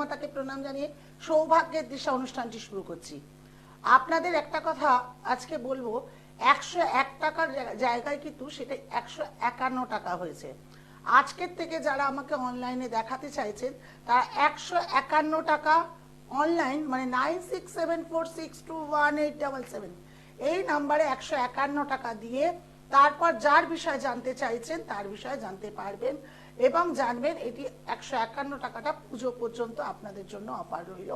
মাতাকে প্রণাম জানিয়ে সৌভাগ্যের দিশা অনুষ্ঠানটি শুরু করছি। আপনাদের একটা কথা আজকে বলব, একশো এক টাকার জায়গায় কিন্তু সেটা একশো একান্ন টাকা হয়েছে। আজকের থেকে যারা আমাকে অনলাইনে দেখাতে চাইছেন, তারা একশো একান্ন টাকা অনলাইন মানে nine six seven four six two one eight double seven, এই নাম্বারে একশো একান্ন টাকা দিয়ে তারপর যার বিষয়ে জানতে চাইছেন, তার বিষয়ে জানতে পারবেন এবং জানবেন এটি একশো একান্ন টাকাটা পুজো পর্যন্ত আপনাদের জন্য অফার রইল।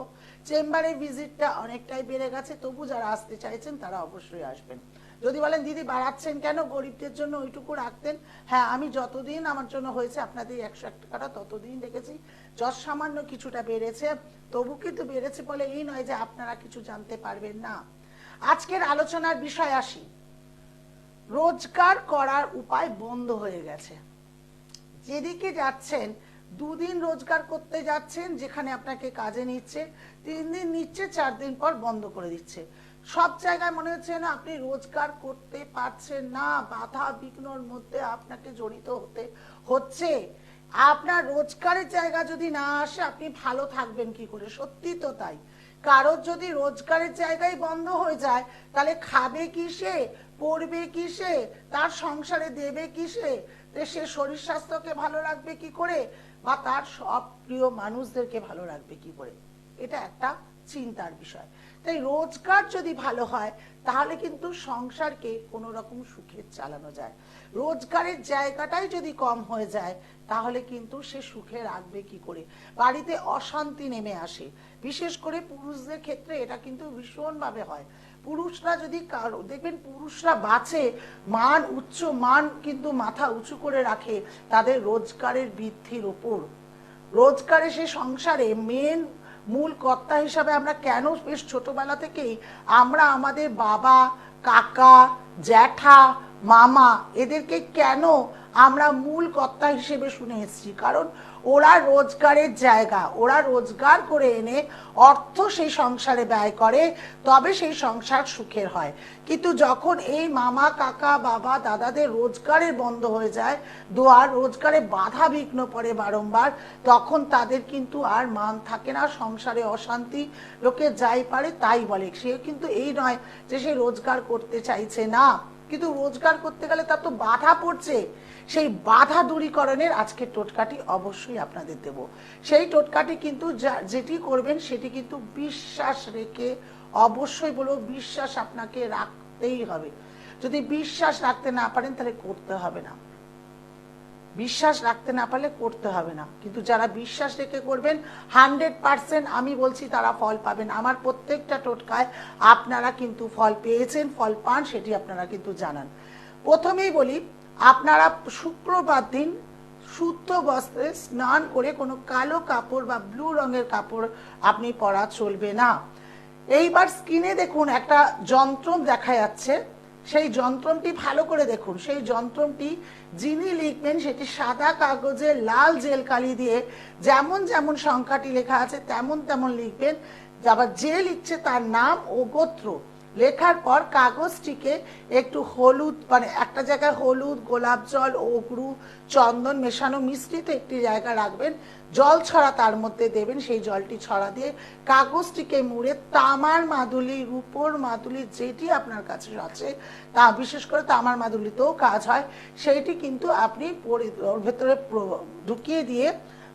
চেম্বারে ভিজিটটা অনেকটাই বেড়ে গেছে, তবু যারা আসতে চাইছেন তারা অবশ্যই আসবেন। যদি বলেন, দিদি, বাড়াচ্ছেন কেন? গরিবদের জন্য ওইটুকু রাখতেন? হ্যাঁ আমি যতদিন আমার জন্য হয়েছে আপনাদের একশো এক টাকাটা ততদিন রেখেছি। যত সামান্য কিছুটা বেড়েছে, তবু কিন্তু বেড়েছে বলে এই নয় যে আপনারা কিছু জানতে পারবেন না। আজকের আলোচনার বিষয় আসি। রোজগার করার উপায় বন্ধ হয়ে গেছে। যেদিকে যাচ্ছেন, দুদিন রোজগার করতে যাচ্ছেন, যেখানে আপনাকে কাজে নিচ্ছে, তিন দিন নিচ্ছে, চার দিন পর বন্ধ করে দিচ্ছে। সব জায়গায় মনে হচ্ছে না আপনি রোজগার করতে পারছেন না, বাধা বিঘ্নর মধ্যে আপনাকে জড়িত হতে হচ্ছে। আপনার রোজগারের জায়গা যদি না আসে, আপনি ভালো থাকবেন কি করে? সত্যি তো তাই। কারোর যদি রোজগারের জায়গায় বন্ধ হয়ে যায়, তাহলে খাবে কিসে? পড়বে কিসে? তার সংসারে দেবে কিসে? সে শরীর স্বাস্থ্যকে ভালো রাখবে কি করে? বা তার সব প্রিয় মানুষদেরকে ভালো রাখবে কি করে? এটা একটা চিন্তার বিষয়। তাই রোজগার যদি ভালো হয়, তাহলে কিন্তু সংসারকে কোনো রকম সুখে চালানো যায়। রোজগারের জায়গাটাই যদি কম হয়ে যায়, তাহলে কিন্তু সে সুখে রাখবে কি করে? বাড়িতে অশান্তি নেমে আসে। বিশেষ করে পুরুষদের ক্ষেত্রে এটা কিন্তু ভীষণভাবে হয়। পুরুষরা যদি কারও দেখবেন পুরুষরা বাঁচে, মান উচ্চ, মান কিন্তু মাথা উঁচু করে রাখে তাদের রোজগারের বৃদ্ধির ওপর। রোজগারে সে সংসারে মেন মূল কর্তা হিসাবে আমরা কেন বেশ ছোটবেলা থেকেই আমরা আমাদের বাবা, কাকা, জ্যাঠা, মামা এদেরকে কেন আমরা মূল কর্তা হিসেবে শুনে এসেছি। কারণ ওরা রোজগারের জায়গা, ওরা রোজগার করে এনে অর্থ সেই সংসারে ব্যয় করে, তবে সেই সংসার সুখের হয়। কিন্তু যখন এই মামা, কাকা, বাবা, দাদাদের রোজগারের বন্ধ হয়ে যায়, দোয়ার রোজগারে বাধা বিঘ্ন পড়ে বারংবার, তখন তাদের কিন্তু আর মান থাকে না, সংসারে অশান্তি, লোকে যাই পারে তাই বলে। সে কিন্তু এই নয় যে সে রোজগার করতে চাইছে না। কিন্তু রোজগার করতে গেলে তার তো বাধা পড়ছে। সেই বাধা দূরীকরণের আজকে টোটকাটি অবশ্যই আপনাদের দেব। সেই টোটকাটি কিন্তু যেটি করবেন সেটি কিন্তু বিশ্বাস রেখে অবশ্যই বলব বিশ্বাস আপনাকে রাখতেই হবে। যদি বিশ্বাস রাখতে না পারেন তাহলে করতে হবে না। বিশ্বাস রাখতে না পারলে করতে হবে না। কিন্তু যারা বিশ্বাস রেখে করবেন, হান্ড্রেড পার্সেন্ট আমি বলছি তারা ফল পাবেন। আমার প্রত্যেকটা টোটকায় আপনারা কিন্তু ফল পেয়েছেন, ফল পান, সেটি আপনারা কিন্তু জানান। প্রথমেই বলি, আপনারা শুক্রবার দিন শুদ্ধ বস্ত্রে স্নান করে কোনো কালো কাপড় বা ব্লু রঙের কাপড় আপনি পরা চলবে না। এইবার স্ক্রিনে দেখুন একটা যন্ত্র দেখা যাচ্ছে। সেই যন্ত্রটি ভালো করে দেখুন। সেই যন্ত্রটি যিনি লিখবেন সেটি সাদা কাগজে লাল জেল কালি দিয়ে যেমন যেমন সংখ্যাটি লেখা আছে তেমন তেমন লিখবেন। আবার যে লিখছে তার নাম ও গোত্র। লেখার পর কাগজটিকে একটু হলুদ মানে একটা জায়গায় হলুদ, গোলাপ জল, অগরু, চন্দন মেশানো মিশ্রিত একটি জায়গা রাখবেন। জল ছড়া তার মধ্যে দেবেন, সেই জলটি ছড়া দিয়ে কাগজটিকে মুড়ে তামার মাদুলি, রূপোর মাদুলি যেটি আপনার কাছে আছে, তা বিশেষ করে তামার মাদুলিতেও কাজ হয়, সেইটি কিন্তু আপনি ভেতরে ঢুকিয়ে দিয়ে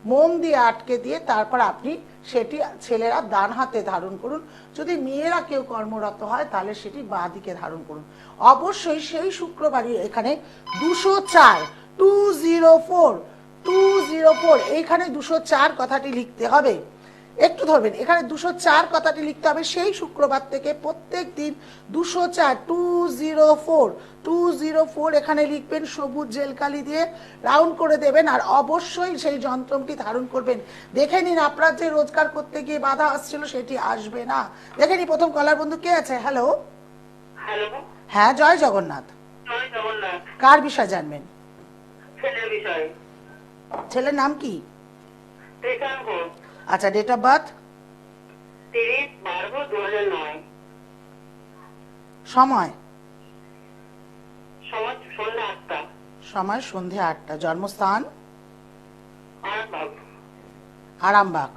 মোম দিয়ে আটকে দিয়ে তারপর আপনি সেটি ছেলেরা ডান হাতে ধারণ করুন। যদি মেয়েরা কেউ কর্মরত হয়, তাহলে সেটি বাঁ দিকে ধারণ করুন। অবশ্যই সেই শুক্রবারই এখানে দুশো চার, two zero four, two zero four, এইখানে দুশো চার কথাটি লিখতে হবে। একটু ধরবেন এখানে দুশো চার কথাটি লিখতে হবে। সেই শুক্রবার থেকে প্রত্যেক দিন দুশো চার two zero four two zero four এখানে লিখবেন সবুজ জেলকালি দিয়ে রাউন্ড করে দেবেন আর অবশ্যই সেই যন্ত্রটি ধারণ করবেন। দেখে নিন আপনার যে রোজগার করতে গিয়ে বাধা আসছিল সেটি আসবে না। দেখে নিন প্রথম কলার বন্ধু কে আছে? হ্যালো হ্যাঁ জয় জগন্নাথ। কার বিষয় জানবেন? ছেলের নাম কি? আচ্ছা ডেট অফ বার্থ সময়? সময় সন্ধে আটটা। জন্মস্থান? আরামবাগ।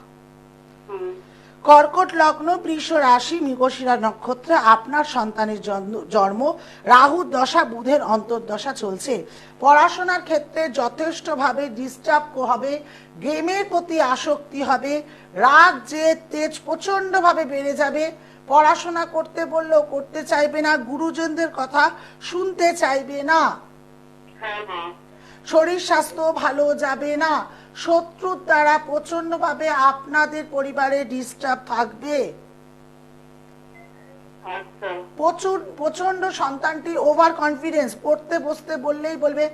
কর্কট লগ্ন, বৃষ রাশি, মৃগশিরা নক্ষত্রে আপনার সন্তানের জন্ম- রাহুর দশা, বুধের অন্তর্দশা চলছে। পড়াশোনার ক্ষেত্রে যথেষ্টভাবে ডিস্টার্ব হবে গেমের প্রতি আসক্তি হবে, রাগ যে তেজ প্রচণ্ডভাবে বেড়ে যাবে। পড়াশোনা করতে বললেও করতে চাইবে না, গুরুজনদের কথা শুনতে চাইবে না। হ্যাঁ মা শরীর স্বাস্থ্য ভালো যাবে না। শত্রুর দ্বারা প্রচন্ডভাবে আপনাদের পরিবারে ডিস্টার্ব থাকবে। আচ্ছা। প্রচুর প্রচণ্ড সন্তানটি ওভার কনফিডেন্স পড়তে বসতে বললেই বলবে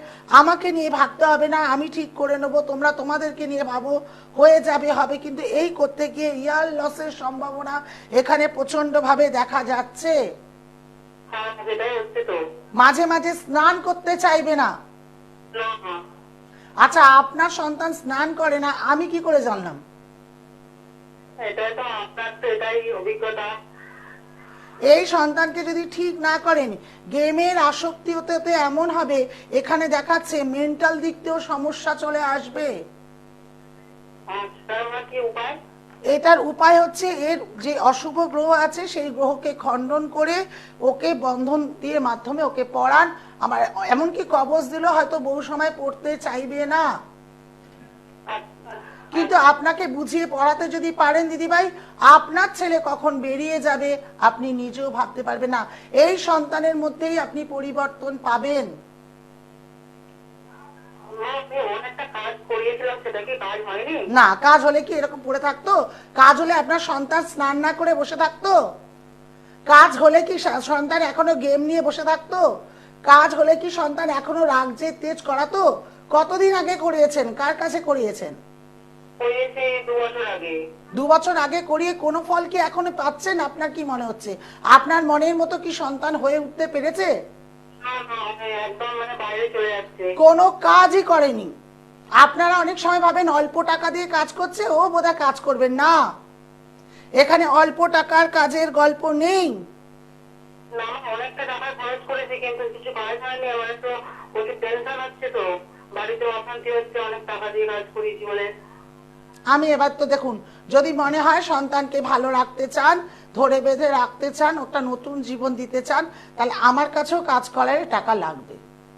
আমাকে নিয়ে ভাবতে হবে না আমি ঠিক করে নেব তোমরা তোমাদেরকে নিয়ে ভাবো হয়ে যাবে হবে। কিন্তু এই করতে গিয়ে ইয়ার লসের সম্ভাবনা এখানে প্রচন্ডভাবে দেখা যাচ্ছে। হ্যাঁ মাঝে মাঝে স্নান করতে চাইবে না। আচ্ছা আপনার সন্তান স্নান করে না আমি কি করে জানলাম? এটাই তো আপনার তো এটাই অভিজ্ঞতা। এই সন্তানকে যদি ঠিক না করেন গেমের আসক্তি হতে হতে এমন হবে এখানে দেখাচ্ছে মেন্টাল দিক দিয়েও সমস্যা চলে আসবে। আচ্ছা কি উপায়? এটার উপায় হচ্ছে এর যে অশুভ গ্রহ আছে, সেই গ্রহকে খণ্ডন করে ওকে বন্ধন দিয়ে মাধ্যমে ওকে পড়ান। আমার এমনকি কবজ দিল হয়তো বহু সময় পড়তে চাইবে না। কিন্তু আপনাকে বুঝিয়ে পড়াতে যদি পারেন দিদিভাই, আপনার ছেলে কখন বেরিয়ে যাবে আপনি নিজেও ভাবতে পারবেন না। এই সন্তানের মধ্যেই আপনি পরিবর্তন পাবেন মা, আমি অনেকটা কাজ করিয়েছিলাম সেটা কি কাজ হয়নি না, কাজ হলে কি এরকম পড়ে থাকতো? কাজ হলে আপনার সন্তান স্নান না করে বসে থাকতো? কাজ হলে কি সন্তান এখনও গেম নিয়ে বসে থাকতো? কাজ হলে কি সন্তান এখনও রাগ যে তেজ করাতো? কতদিন আগে করিয়েছেন? কার কাছে করিয়েছেন? দু বছর আগে করিয়ে কোনো ফল কি এখনও পাচ্ছেন? আপনার কি মনে হচ্ছে? আপনার মনের মতো কি সন্তান হয়ে উঠতে পেরেছে? কোনো কাজই করেনি। আপনারা অনেক সময় ভাবেন অল্প টাকা দিয়ে কাজ করছে ও বোধহয় কাজ করবেন না। এখানে অল্প টাকার কাজের গল্প নেই। আমি এবার তো দেখুন যদি মনে হয় সন্তানকে ভালো রাখতে চান ধরে বেঁধে রাখতে চান একটা নতুন জীবন দিতে চান তাহলে আমার কাছেও কাজ করার টাকা লাগবে।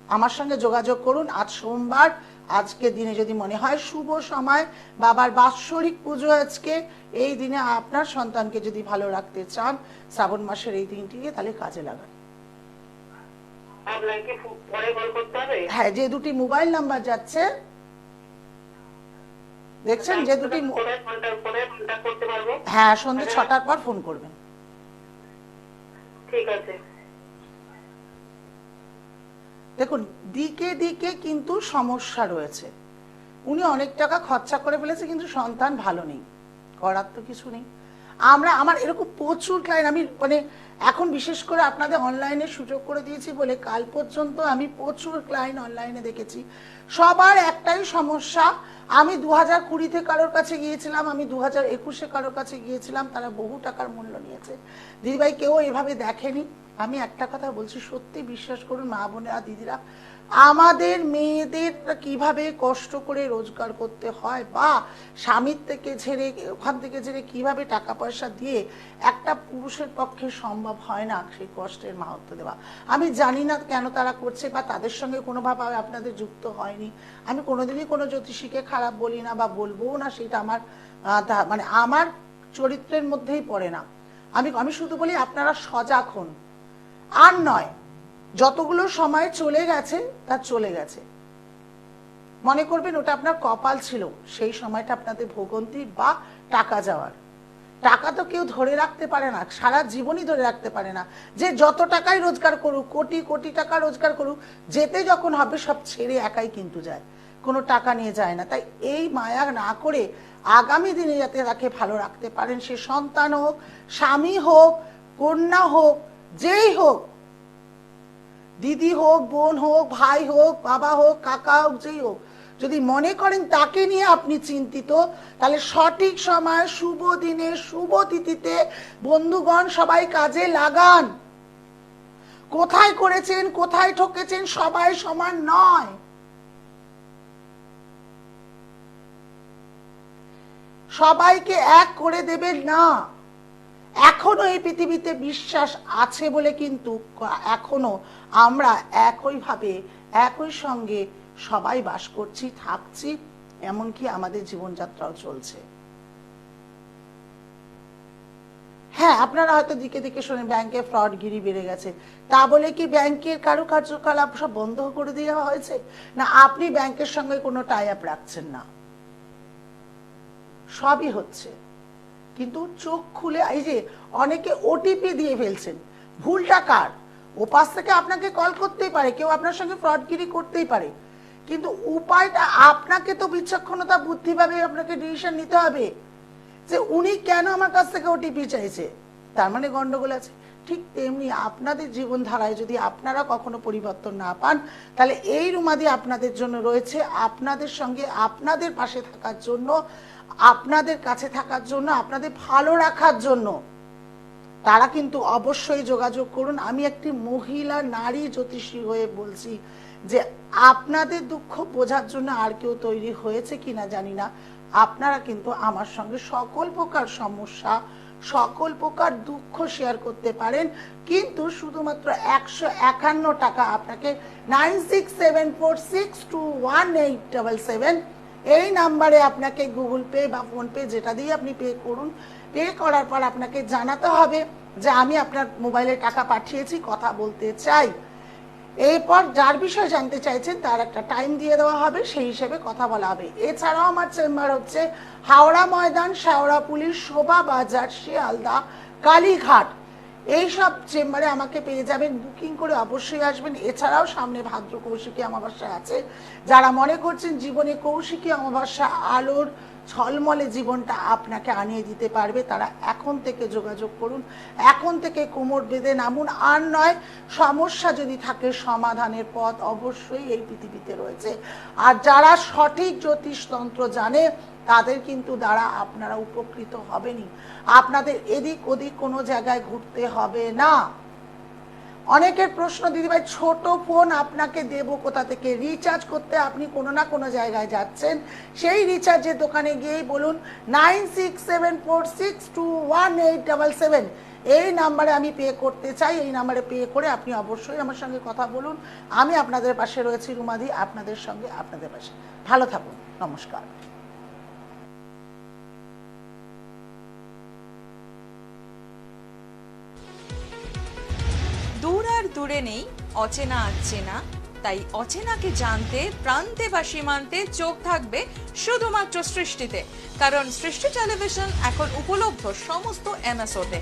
আমার সঙ্গে যোগাযোগ করুন আজ সোমবার আজকে দিনে যদি মনে হয় শুভ সময় বাবার বাৎসরিক পুজো আজকে এই দিনে আপনার সন্তানকে যদি ভালো রাখতে চান শ্রাবণ মাসের এই দিনটিকে তাহলে কাজে লাগান। হ্যাঁ যে দুটি মোবাইল নাম্বার যাচ্ছে দেখছেন যে দুটি হ্যাঁ সন্ধ্যে ছটার পর ফোন করবেন। ঠিক আছে। দেখুন দিকে দিকে কিন্তু সমস্যা রয়েছে। উনি অনেক টাকা খরচা করে ফেলেছে কিন্তু সন্তান ভালো নেই। করার তো কিছু নেই। আমরা, আমার এরকম প্রচুর ক্লায়েন্ট আমি মানে এখন বিশেষ করে আপনাদের অনলাইনে সুযোগ করে দিয়েছি বলে কাল পর্যন্ত আমি প্রচুর ক্লায়েন্ট অনলাইনে দেখেছি। সবার একটাই সমস্যা, আমি দু হাজার কুড়িতে কারোর কাছে গিয়েছিলাম, আমি দু হাজার একুশে কারোর কাছে গিয়েছিলাম, তারা বহু টাকার মূল্য নিয়েছে। দিদিভাই, কেউ এভাবে দেখেনি। আমি একটা কথা বলছি, সত্যি বিশ্বাস করুন মা বোনেরা, দিদিরা, আমাদের মেয়েদের কীভাবে কষ্ট করে রোজগার করতে হয় বা স্বামীর থেকে ঝেড়ে ওখান থেকে ঝেড়ে কীভাবে টাকা পয়সা দিয়ে একটা পুরুষের পক্ষে সম্ভব হয় না সেই কষ্টের মাহাত্ম দেওয়া? আমি জানি না কেন তারা করছে বা তাদের সঙ্গে কোনোভাবে আপনাদের যুক্ত হয়নি। আমি কোনোদিনই কোনো জ্যোতিষীকে খারাপ বলি না বা বলবোও না, সেটা আমার মানে আমার চরিত্রের মধ্যেই পড়ে না। আমি আমি শুধু বলি আপনারা সজাগ হন। আর নয়, যতগুলো সময় চলে গেছে, তা চলে গেছে। মনে করবেন ওটা আপনার কপাল ছিল, সেই সময়টা আপনাদের ভোগন্তি বা টাকা যাওয়ার। টাকা তো কেউ ধরে রাখতে পারে না, সারা জীবনই ধরে রাখতে পারে না। যে যত টাকাই রোজগার করুক, কোটি কোটি টাকা রোজগার করুক, যেতে যখন হবে সব ছেড়ে একাই কিন্তু যায়। কোনো টাকা নিয়ে যায় না। তাই এই মায়া না করে আগামী দিনে যাতে তাকে ভালো রাখতে পারেন, সে সন্তান হোক, স্বামী হোক, কন্যা হোক যেই হোক, দিদি হোক, বোন হোক, ভাই হোক, বাবা হোক, কাকা হোক, যেই হোক, যদি মনে করেন তাকে নিয়ে আপনি চিন্তিত, তাহলে সঠিক সময়, শুভ দিনে, শুভ তিথিতে বন্ধুগণ সবাই কাজে লাগান। কোথায় করেছেন, কোথায় ঠকেছেন, সবাই সমান নয়। সবাইকে এক করে দেবেন না। এখনও এই পৃথিবীতে বিশ্বাস আছে বলে কিন্তু এখনও আমরা একইভাবে, একই সঙ্গে সবাই বাস করছি, থাকছি, এমনকি আমাদের জীবনযাত্রাও চলছে। হ্যাঁ আপনারা হয়তো দিকে দিকে শোনেন ব্যাংকে ফ্রড, গিরি বেড়ে গেছে। তা বলে কি ব্যাংকের কারও কার্যকলাপ সব বন্ধ করে দেওয়া হয়েছে? না, আপনি ব্যাংকের সঙ্গে কোনো টাই আপ রাখছেন না। সবই হচ্ছে। কিন্তু চোখ খুলে, এই যে অনেকে ওটিপি দিয়ে ফেলছেন। ভুলটা কার? ওপাশ থেকে আপনাকে কল করতেই পারে, কেউ আপনার সঙ্গে ফ্রডগিরি করতেই পারে। কিন্তু উপায়টা, আপনাকে তো বিচক্ষণতা, বুদ্ধিভাবে আপনাকে ডিসিশন নিতে হবে যে উনি কেন আমার কাছ থেকে ওটিপি চাইছে। তার মানে গন্ডগোল আছে। ঠিক তেমনি আপনাদের জীবনধারায় যদি আপনারা কখনো পরিবর্তন না পান, তাহলে এই রুমাদি আপনাদের জন্য রয়েছে। আপনাদের সঙ্গে আপনাদের পাশে থাকার জন্য আপনাদের কাছে থাকার জন্য, আপনাদের ভালো রাখার জন্য তারা কিন্তু অবশ্যই যোগাযোগ করুন। আমি একটি মহিলা, নারী জ্যোতিষী হয়ে বলছি যে আপনাদের দুঃখ বোঝার জন্য আর কেউ তৈরি হয়েছে কিনা জানি না। আপনারা কিন্তু আমার সঙ্গে সকল প্রকার সমস্যা, সকল প্রকার দুঃখ শেয়ার করতে পারেন। কিন্তু শুধুমাত্র একশো একান্ন টাকা আপনাকে nine six seven four six two one eight double seven এই নাম্বারে আপনাকে গুগল পে বা ফোন পে যেটা দিয়ে আপনি পে করুন, পে করার পর আপনাকে জানাতে হবে যে আমি আপনার মোবাইলে টাকা পাঠিয়েছি, কথা বলতে চাই। এরপর যার বিষয়ে জানতে চাইছেন তার একটা টাইম দিয়ে দেওয়া হবে, সেই হিসেবে কথা বলা হবে। এছাড়াও আমার চেম্বার হচ্ছে হাওড়া ময়দান, শেওড়া পুলিশ, শোভা বাজার, শিয়ালদা, কালীঘাট। এইসব চেম্বারে আমাকে পেয়ে যাবেন, বুকিং করে অবশ্যই আসবেন। এছাড়াও সামনে ভাদ্র কৌশিকী অমাবস্যা আছে। যারা মনে করছেন জীবনে কৌশিকী অমাবস্যা আলোর ছলমলে জীবনটা আপনাকে আনিয়ে দিতে পারবে, তারা এখন থেকে যোগাযোগ করুন। এখন থেকে কোমর বেঁধে নামুন। আর নয়, সমস্যা যদি থাকে সমাধানের পথ অবশ্যই এই পৃথিবীতে রয়েছে। আর যারা সঠিক জ্যোতিষতন্ত্র জানে তাদের কিন্তু দ্বারা আপনারা উপকৃত হবেনই। আপনাদের এদিক ওদিক কোনো জায়গায় ঘুরতে হবে না। অনেকের প্রশ্ন, দিদিভাই, ছোট ফোন আপনাকে দেব কোথা থেকে? রিচার্জ করতে আপনি কোনো না কোনো জায়গায় যাচ্ছেন। সেই রিচার্জের দোকানে গিয়েই বলুন, nine six seven four six two one eight double seven. এই নাম্বারে আমি পে করতে চাই। এই নাম্বারে পে করে আপনি অবশ্যই আমার সঙ্গে কথা বলুন। আমি আপনাদের পাশে রয়েছি, রুমাদি, আপনাদের সঙ্গে আপনাদের পাশে। ভালো থাকুন। নমস্কার। দূর নেই, অচেনা আচেনা চেনা। তাই অচেনাকে জানতে, প্রান্তে বা সীমান্তে চোখ থাকবে শুধুমাত্র সৃষ্টিতে। কারণ সৃষ্টি টেলিভিশন এখন উপলব্ধ সমস্ত এমএসওতে